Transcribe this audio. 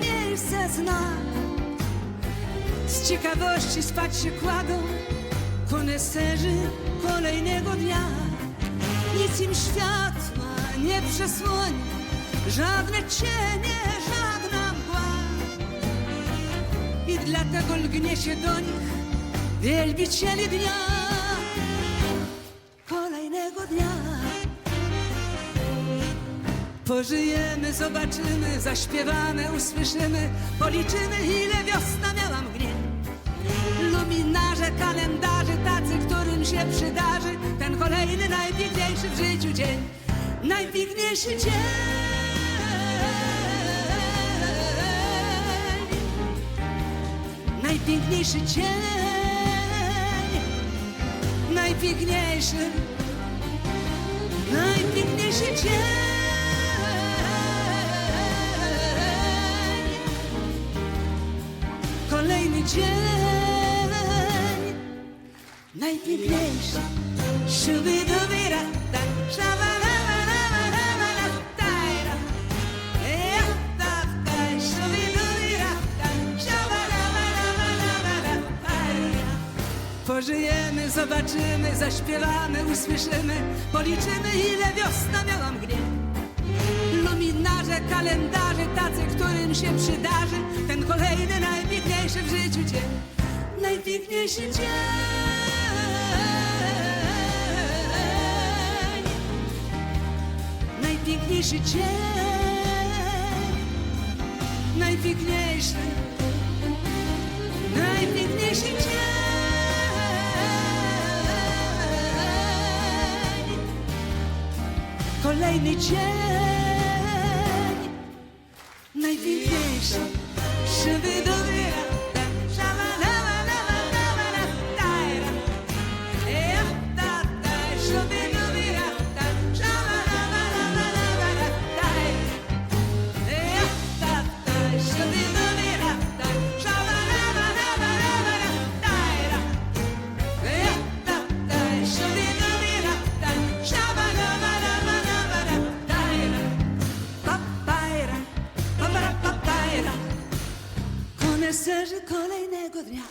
nie zna. Z ciekawości spać się kładą koneserzy kolejnego dnia. Nic im światła nie przesłoni, żadne cienie, żadna mgła. I dlatego lgnie się do nich wielbicieli dnia, Pożyjemy, zobaczymy, zaśpiewamy, usłyszymy, policzymy, ile wiosna miała mgnień. Luminarze, kalendarze, tacy, którym się przydarzy ten kolejny, najpiękniejszy w życiu dzień. Najpiękniejszy dzień. Najpiękniejszy dzień. Najpiękniejszy. Najpiękniejszy dzień. Dzień. Daj, szubi-dubi-ra, da, szaba-la-la-la-la-la-la, daj-ra. Pożyjemy, zobaczymy, zaśpiewamy, usłyszymy, policzymy, ile wiosna miała mgnień. Luminarze, kalendarze, tacy, którym się przydarzy ten kolejny, życiu Najpiękniejszy dzień. Najpiękniejszy dzień. Najpiękniejszy. Najpiękniejszy dzień. Kolejny dzień Najpiękniejszy Szyby do wyra strzeży kolejnego dnia.